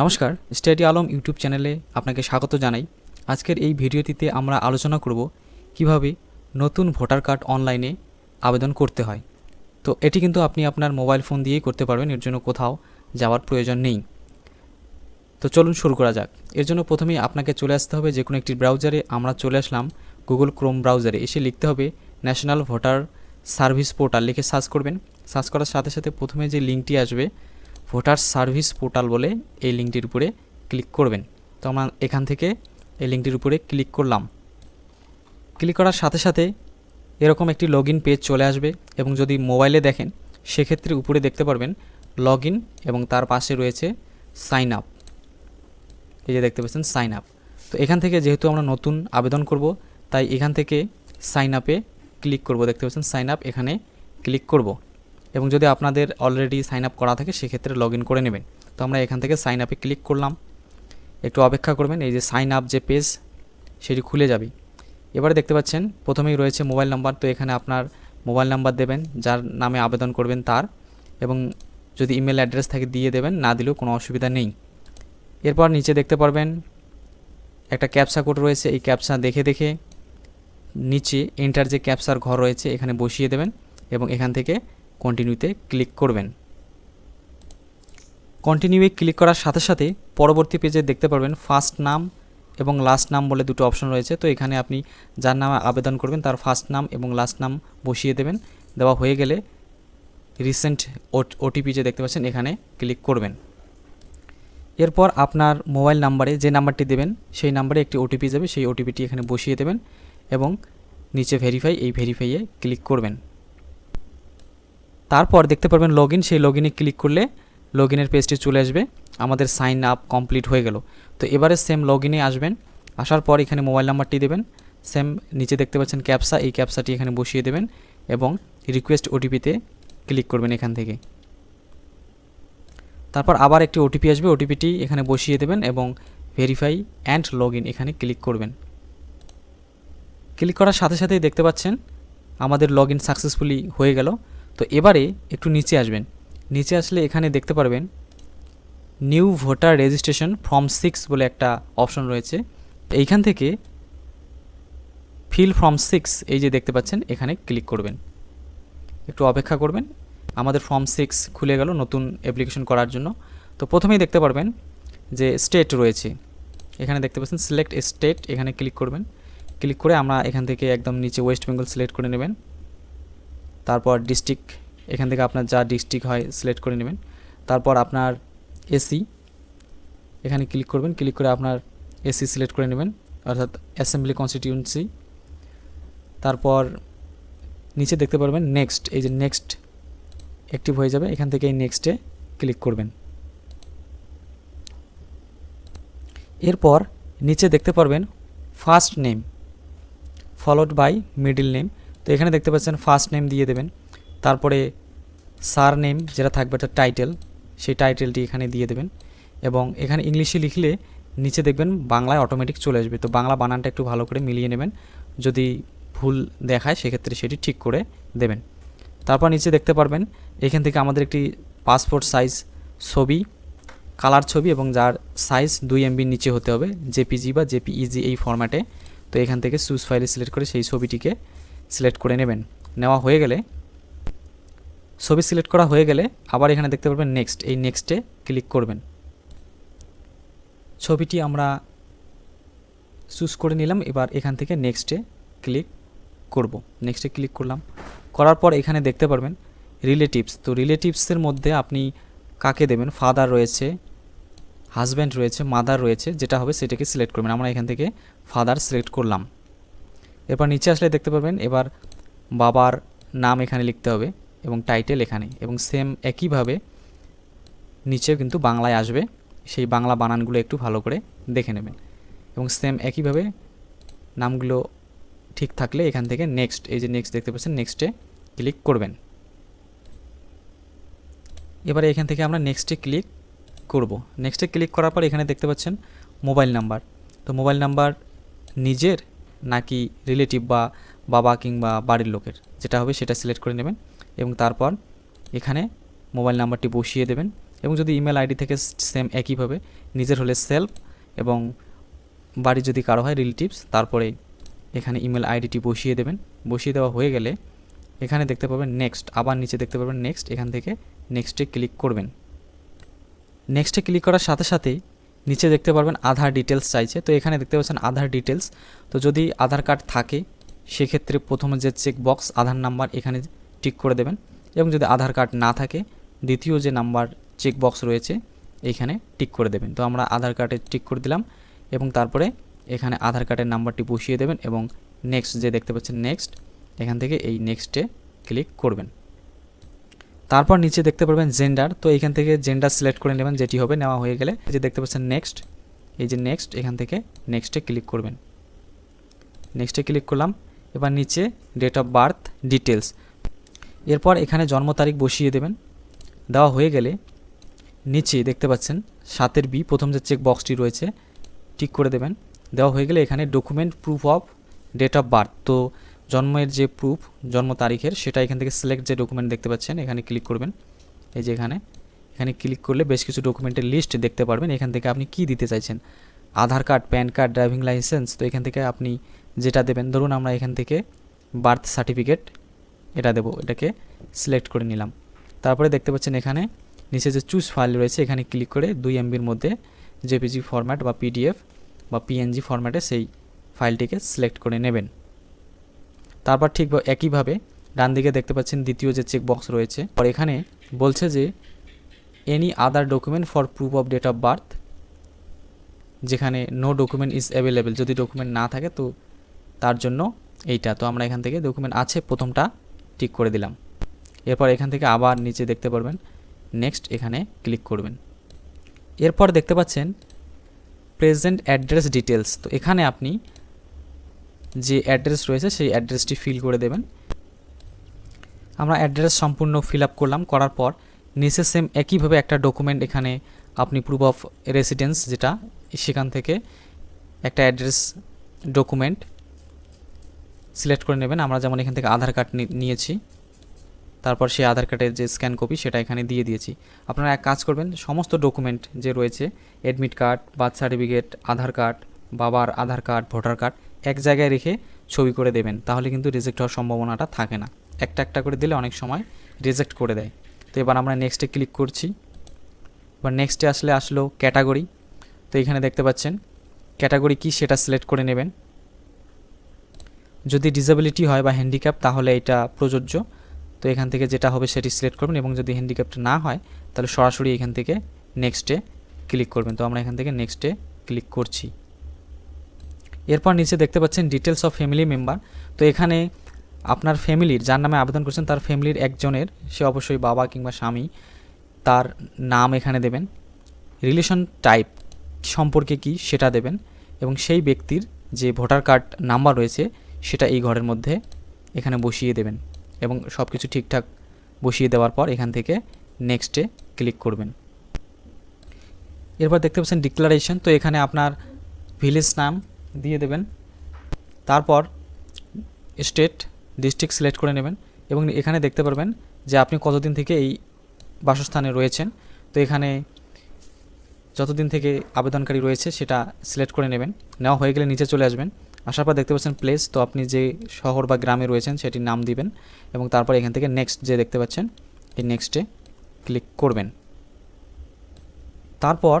নমস্কার, study Alam YouTube চ্যানেলে আপনাকে স্বাগত জানাই। আজকের এই ভিডিওটিতে আমরা আলোচনা করব কীভাবে নতুন ভোটার কার্ড অনলাইনে আবেদন করতে হয়। তো এটি কিন্তু আপনি আপনার মোবাইল ফোন দিয়েই করতে পারবেন, এর জন্য কোথাও যাওয়ার প্রয়োজন নেই। তো চলুন শুরু করা যাক। এর জন্য প্রথমেই আপনাকে চলে আসতে হবে যে কোনো একটি ব্রাউজারে। আমরা চলে আসলাম গুগল ক্রোম ব্রাউজারে। এসে লিখতে হবে ন্যাশনাল ভোটার সার্ভিস পোর্টাল। লিখে সার্চ করবেন। সার্চ করার সাথে সাথে প্রথমে যে লিঙ্কটি আসবে ভোটার সার্ভিস পোর্টাল বলে এই লিঙ্কটির উপরে ক্লিক করবেন। তো আমরা এখান থেকে এই লিঙ্কটির উপরে ক্লিক করলাম। ক্লিক করার সাথে সাথে এরকম একটি লগ পেজ চলে আসবে এবং যদি মোবাইলে দেখেন, সেক্ষেত্রে উপরে দেখতে পারবেন লগ এবং তার পাশে রয়েছে সাইন আপ এই যে দেখতে পাচ্ছেন সাইন আপ তো এখান থেকে যেহেতু আমরা নতুন আবেদন করব, তাই এখান থেকে সাইন আপে ক্লিক করব। দেখতে পাচ্ছেন সাইন আপ এখানে ক্লিক করব। এবং যদি আপনাদের অলরেডি সাইন আপ করা থাকে, সেক্ষেত্রে লগ ইন করে নেবেন। তো আমরা এখান থেকে সাইন আপে ক্লিক করলাম। একটু অপেক্ষা করবেন, এই যে সাইন আপ যে পেজ সেটি খুলে যাবে। এবারে দেখতে পাচ্ছেন, প্রথমেই রয়েছে মোবাইল নাম্বার তো এখানে আপনার মোবাইল নাম্বার দেবেন, যার নামে আবেদন করবেন তার, এবং যদি ইমেল অ্যাড্রেস থাকে দিয়ে দেবেন, না দিলেও কোনো অসুবিধা নেই। এরপর নিচে দেখতে পারবেন, একটা ক্যাপসা কোড রয়েছে, এই ক্যাপসা দেখে দেখে নিচে এন্টার যে ক্যাপসার ঘর রয়েছে, এখানে বসিয়ে দেবেন, এবং এখান থেকে কন্টিনিউতে ক্লিক করবেন। কন্টিনিউয়ে ক্লিক করার সাথে সাথে পরবর্তী পেজে দেখতে পারবেন ফার্স্ট নাম এবং লাস্ট নাম বলে দুটো অপশন রয়েছে। তো এখানে আপনি যার নামে আবেদন করবেন তার ফার্স্ট নাম এবং লাস্ট নাম বসিয়ে দেবেন। দেওয়া হয়ে গেলে রিসেন্ট ওটিপি যে দেখতে পাচ্ছেন এখানে ক্লিক করবেন। এরপর আপনার মোবাইল নাম্বারে যে নাম্বারটি দেবেন, সেই নাম্বারে একটি ওটিপি যাবে। সেই ওটিপিটি এখানে বসিয়ে দেবেন এবং নিচে ভেরিফাই এই ভেরিফাইয়ে ক্লিক করবেন। তারপর দেখতে পারবেন লগ ইন সেই লগ ইনে ক্লিক করলে লগ ইনের পেজটি চলে আসবে। আমাদের সাইন আপ কমপ্লিট হয়ে গেল। তো এবারে সেম লগ ইনে আসবেন। আসার পর এখানে মোবাইল নাম্বারটি দেবেন। সেম নিচে দেখতে পাচ্ছেন ক্যাপসা এই ক্যাপসাটি এখানে বসিয়ে দেবেন এবং রিকোয়েস্ট ওটিপিতে ক্লিক করবেন এখান থেকে। তারপর আবার একটি ওটিপি আসবে। ওটিপিটি এখানে বসিয়ে দেবেন এবং ভেরিফাই অ্যান্ড লগ এখানে ক্লিক করবেন। ক্লিক করার সাথে সাথেই দেখতে পাচ্ছেন আমাদের লগ ইন সাকসেসফুলি হয়ে গেল। তো এবারে একটু নিচে আসবেন। নিচে আসলে এখানে দেখতে পারবেন new voter registration form six বলে একটা অপশন রয়েছে। এইখান থেকে ফিল ফর্ম সিক্স এই যে দেখতে পাচ্ছেন, এখানে ক্লিক করবেন। একটু অপেক্ষা করবেন, আমাদের ফর্ম সিক্স খুলে গেল নতুন অ্যাপ্লিকেশন করার জন্য। তো প্রথমেই দেখতে পারবেন যে স্টেট রয়েছে। এখানে দেখতে পাচ্ছেন সিলেক্ট স্টেট এখানে ক্লিক করবেন। ক্লিক করে আমরা এখান থেকে একদম নিচে ওয়েস্ট বেঙ্গল সিলেক্ট করে নেবেন। তারপর ডিস্ট্রিক্ট এখান থেকে আপনার যা ডিস্ট্রিক্ট হয় সিলেক্ট করে নেবেন। তারপর আপনার এসি এখানে ক্লিক করবেন ক্লিক করে আপনার এসি সিলেক্ট করে নেবেন, অর্থাৎ অ্যাসেম্বলি কনস্টিটিউন্সি তারপর নিচে দেখতে পারবেন নেক্সট এই যে নেক্সট অ্যাক্টিভ হয়ে যাবে, এখান থেকে এই নেক্সটে ক্লিক করবেন। এরপর নিচে দেখতে পারবেন first name followed by middle name তো এখানে দেখতে পাচ্ছেন ফার্স্ট নেম দিয়ে দেবেন। তারপরে সার নেম যেটা থাকবে একটা টাইটেল সেই টাইটেলটি এখানে দিয়ে দেবেন। এবং এখানে ইংলিশে লিখলে নিচে দেখবেন বাংলায় অটোমেটিক চলে আসবে। তো বাংলা বানানটা একটু ভালো করে মিলিয়ে নেবেন। যদি ভুল দেখায়, সেক্ষেত্রে সেটি ঠিক করে দেবেন। তারপর নিচে দেখতে পারবেন, এখান থেকে আমাদের একটি পাসপোর্ট সাইজ ছবি কালার ছবি এবং যার সাইজ দুই এমবির নিচে হতে হবে জেপিজি বা জেপিইজি এই ফরম্যাটে তো এখান থেকে সুস ফাইলে সিলেক্ট করে সেই ছবিটিকে সিলেক্ট করে নেবেন। নেওয়া হয়ে গেলে, ছবি সিলেক্ট করা হয়ে গেলে আবার এখানে দেখতে পারবেন নেক্সট এই নেক্সটে ক্লিক করবেন। ছবিটি আমরা চুজ করে নিলাম, এবার এখান থেকে নেক্সটে ক্লিক করব। নেক্সটে ক্লিক করলাম। করার পর এখানে দেখতে পারবেন রিলেটিভস তো রিলেটিভসের মধ্যে আপনি কাকে দেবেন? ফাদার রয়েছে হাজব্যান্ড রয়েছে মাদার রয়েছে, যেটা হবে সেটাকে সিলেক্ট করবেন। আমরা এখান থেকে ফাদার সিলেক্ট করলাম। এরপর নিচে আসলে দেখতে পারবেন, এবার বাবার নাম এখানে লিখতে হবে এবং টাইটেল এখানে এবং সেম একইভাবে নিচেও কিন্তু বাংলায় আসবে। সেই বাংলা বানানগুলো একটু ভালো করে দেখে নেবেন এবং সেম একইভাবে নামগুলো ঠিক থাকলে এখান থেকে নেক্সট এই যে নেক্সট দেখতে পাচ্ছেন নেক্সটে ক্লিক করবেন। এবারে এখান থেকে আমরা নেক্সটে ক্লিক করব। নেক্সটে ক্লিক করার পর এখানে দেখতে পাচ্ছেন মোবাইল নাম্বার তো মোবাইল নাম্বার নিজের নাকি রিলেটিভ বা বাবা কিংবা বাড়ির লোকের। যেটা হবে সেটা সিলেক্ট করে নেবেন এবং তারপর এখানে মোবাইল নাম্বারটি বসিয়ে দেবেন এবং যদি ইমেল আইডি থেকে সেম একইভাবে নিজের হলে সেলফ এবং বাড়ি যদি কারও হয় রিলেটিভস তারপরে এখানে ইমেল আইডিটি বসিয়ে দেবেন। বসিয়ে দেওয়া হয়ে গেলে এখানে দেখতে পাবেন নেক্সট আবার নিচে দেখতে পাবেন নেক্সট এখান থেকে নেক্সটে ক্লিক করবেন। নেক্সটে ক্লিক করার সাথে সাথেই নিচে দেখতে পারবেন আধার ডিটেলস চাইছে। তো এখানে দেখতে পাচ্ছেন আধার ডিটেলস তো যদি আধার কার্ড থাকে, সেক্ষেত্রে প্রথমে যে চেক বক্স আধার নাম্বার এখানে টিক করে দেবেন। এবং যদি আধার কার্ড না থাকে, দ্বিতীয় যে নাম্বার চেক বক্স রয়েছে এইখানে টিক করে দেবেন। তো আমরা আধার কার্ডে টিক করে দিলাম এবং তারপরে এখানে আধার কার্ডের নাম্বারটি বসিয়ে দেবেন এবং নেক্সট যে দেখতে পাচ্ছেন নেক্সট এখান থেকে এই নেক্সটে ক্লিক করবেন। তারপর নিচে দেখতে পারবেন জেন্ডার তো এখান থেকে জেন্ডার সিলেক্ট করে নেবেন, যেটি হবে, নেওয়া হয়ে গেলে এই যে দেখতে পাচ্ছেন নেক্সট এই যে নেক্সট এখান থেকে নেক্সটে ক্লিক করবেন। নেক্সটে ক্লিক করলাম, এবার নিচে ডেট অফ বার্থ ডিটেলস এরপর এখানে জন্ম তারিখ বসিয়ে দেবেন। দেওয়া হয়ে গেলে নিচে দেখতে পাচ্ছেন সাতের বি প্রথম যে চেক বক্সটি রয়েছে টিক করে দেবেন। দেওয়া হয়ে গেলে এখানে document proof of date of birth তো জন্মের যে প্রুফ জন্ম তারিখের, সেটা এখান থেকে সিলেক্ট যে ডকুমেন্ট দেখতে পাচ্ছেন, এখানে ক্লিক করবেন। এই যে এখানে এখানে ক্লিক করলে বেশ কিছু ডকুমেন্টের লিস্ট দেখতে পারবেন। এখান থেকে আপনি কি দিতে চাইছেন? Aadhaar card pan card driving licence তো এখান থেকে আপনি যেটা দেবেন, ধরুন আমরা এখান থেকে বার্থ সার্টিফিকেট এটা দেবো, এটাকে সিলেক্ট করে নিলাম। তারপরে দেখতে পাচ্ছেন এখানে, নিচে যে চুজ ফাইল রয়েছে, এখানে ক্লিক করে দুই এমবির মধ্যে জেপিজি ফরম্যাট বা পিডিএফ বা পিএনজি ফরম্যাটে সেই ফাইলটিকে সিলেক্ট করে নেবেন। তারপর ঠিক একইভাবে ডান দিকে দেখতে পাচ্ছেন দ্বিতীয় যে চেক বক্স রয়েছে। আর এখানে বলছে যে any other document for proof of date of birth যেখানে নো ডকুমেন্ট ইজ অ্যাভেলেবেল যদি ডকুমেন্ট না থাকে তো তার জন্য এইটা। তো আমরা এখান থেকে ডকুমেন্ট আছে, প্রথমটা টিক করে দিলাম। এরপর এখান থেকে আবার নিচে দেখতে পারবেন। নেক্সট এখানে ক্লিক করবেন। এরপর দেখতে পাচ্ছেন প্রেজেন্ট অ্যাড্রেস ডিটেলস তো এখানে আপনি যে অ্যাড্রেস রয়েছে, সেই অ্যাড্রেসটি ফিল করে দেবেন। আমরা অ্যাড্রেস সম্পূর্ণ ফিল করলাম, করার পর নিচে সেম একইভাবে একটা ডকুমেন্ট এখানে আপনি প্রুফ অফ রেসিডেন্স যেটা, সেখান থেকে একটা অ্যাড্রেস ডকুমেন্ট সিলেক্ট করে নেবেন। আমরা যেমন এখান থেকে আধার কার্ড নিয়েছি, তারপর সেই আধার কার্ডের যে স্ক্যান কপি সেটা এখানে দিয়ে দিয়েছি। আপনারা এক কাজ করবেন, সমস্ত ডকুমেন্ট যে রয়েছে admit card birth certificate Aadhaar card বাবার আধার কার্ড ভোটার কার্ড এক জায়গায় রেখে ছবি করে দেবেন, তাহলে কিন্তু রিজেক্ট হওয়ার সম্ভাবনাটা থাকে না। একটা একটা করে দিলে অনেক সময় রিজেক্ট করে দেয়। তো এবার আমরা নেক্সটে ক্লিক করছি। এবার নেক্সটে আসলে আসলো ক্যাটাগরি তো এখানে দেখতে পাচ্ছেন ক্যাটাগরি কি সেটা সিলেক্ট করে নেবেন। যদি ডিসেবিলিটি হয় বা হ্যান্ডিক্যাপ তাহলে এটা প্রযোজ্য। তো এখান থেকে যেটা হবে সেটি সিলেক্ট করবেন এবং যদি হ্যান্ডিক্যাপটা না হয়, তাহলে সরাসরি এখান থেকে নেক্সটে ক্লিক করবেন। তো আমরা এখান থেকে নেক্সটে ক্লিক করছি। এরপর নিচে দেখতে পাচ্ছেন ডিটেলস অফ ফ্যামিলি মেম্বার তো এখানে আপনার ফ্যামিলির, যার নামে আবেদন করছেন, তার ফ্যামিলির একজনের, সে অবশ্যই বাবা কিংবা স্বামী, তার নাম এখানে দেবেন। রিলেশন টাইপ সম্পর্কে কি সেটা দেবেন এবং সেই ব্যক্তির যে ভোটার কার্ড নাম্বার রয়েছে, সেটা এই ঘরের মধ্যে এখানে বসিয়ে দেবেন এবং সব কিছু ঠিকঠাক বসিয়ে দেওয়ার পর এখান থেকে নেক্সটে ক্লিক করবেন। এরপর দেখতে পাচ্ছেন ডিক্লারেশন তো এখানে আপনার ভিলেজ নাম দিয়ে দেবেন। তারপর স্টেট ডিস্ট্রিক্ট সিলেক্ট করে নেবেন এবং এখানে দেখতে পারবেন যে আপনি কতদিন থেকে এই বাসস্থানে রয়েছেন। তো এখানে যতদিন থেকে আবেদনকারী রয়েছে সেটা সিলেক্ট করে নেবেন। নেওয়া হয়ে গেলে নিচে চলে আসবেন। আসার পর দেখতে পাচ্ছেন প্লেস তো আপনি যে শহর বা গ্রামে রয়েছেন সেটির নাম দিবেন এবং তারপর এখান থেকে নেক্সট যে দেখতে পাচ্ছেন, এই নেক্সটে ক্লিক করবেন। তারপর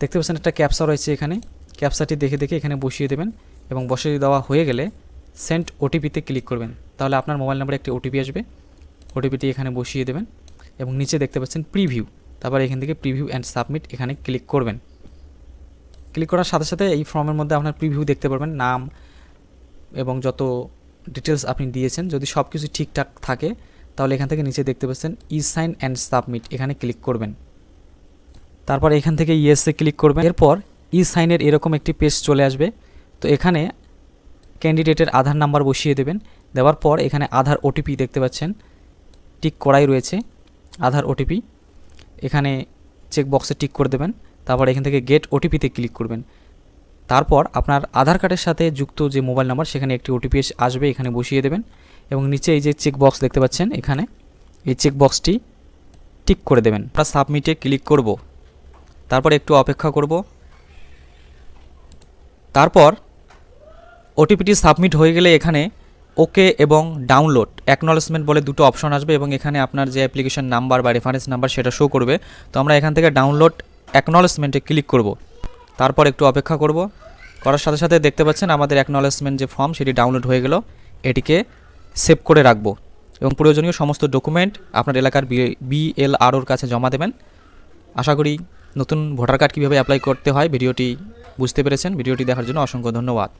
দেখতে পাচ্ছেন একটা ক্যাপসা রয়েছে এখানে। ক্যাপসাটি দেখে দেখে এখানে বসিয়ে দেবেন এবং বসিয়ে দেওয়া হয়ে গেলে সেন্ট ওটিপিতে ক্লিক করবেন। তাহলে আপনার মোবাইল নাম্বারে একটি ওটিপি আসবে। ওটিপিটি এখানে বসিয়ে দেবেন এবং নিচে দেখতে পাচ্ছেন প্রিভিউ। তারপর এখান থেকে প্রিভিউ অ্যান্ড সাবমিট এখানে ক্লিক করবেন। ক্লিক করার সাথে সাথে এই ফর্মের মধ্যে আপনার প্রিভিউ দেখতে পারবেন, নাম এবং যত ডিটেলস আপনি দিয়েছেন। যদি সব কিছু ঠিকঠাক থাকে, তাহলে এখান থেকে নিচে দেখতে পাচ্ছেন ই সাইন অ্যান্ড সাবমিট এখানে ক্লিক করবেন। তারপর এখান থেকে ইয়েসে ক্লিক করবেন। এরপর ই সাইনের এরকম একটি পেজ চলে আসবে। তো এখানে ক্যান্ডিডেটের আধার নাম্বার বসিয়ে দেবেন। দেওয়ার পর এখানে আধার ওটিপি দেখতে পাচ্ছেন। টিক করাই রয়েছে আধার ওটিপি এখানে চেক বক্সে টিক করে দেবেন। তারপর এখান থেকে গেট ওটিপিতে ক্লিক করবেন। তারপর আপনার আধার কার্ডের সাথে যুক্ত যে মোবাইল নাম্বার সেখানে একটি ওটিপি আসবে, এখানে বসিয়ে দেবেন। এবং নিচে এই যে চেক বক্স দেখতে পাচ্ছেন, এখানে এই চেক বক্সটি টিক করে দেবেন। আমরা সাবমিটে ক্লিক করব। তারপর একটু অপেক্ষা করব। তারপর ওটিপিটি সাবমিট হয়ে গেলে এখানে ওকে এবং ডাউনলোড অ্যাকনলেজমেন্ট বলে দুটো অপশন আসবে এবং এখানে আপনার যে অ্যাপ্লিকেশন নাম্বার বা রেফারেন্স নাম্বার সেটা শো করবে। তো আমরা এখান থেকে ডাউনলোড অ্যাকনলেজমেন্টে ক্লিক করব। তারপর একটু অপেক্ষা করব। করার সাথে সাথে দেখতে পাচ্ছেন আমাদের অ্যাকনলেজমেন্ট যে ফর্ম সেটি ডাউনলোড হয়ে গেল। এটিকে সেভ করে রাখব এবং প্রয়োজনীয় সমস্ত ডকুমেন্ট আপনার এলাকার বিএলআরওর কাছে জমা দেবেন। আশা করি নতুন ভোটার কার্ড কীভাবে অ্যাপ্লাই করতে হয়, ভিডিওটি বুঝতে পেরেছেন। ভিডিওটি দেখার জন্য অসংখ্য ধন্যবাদ।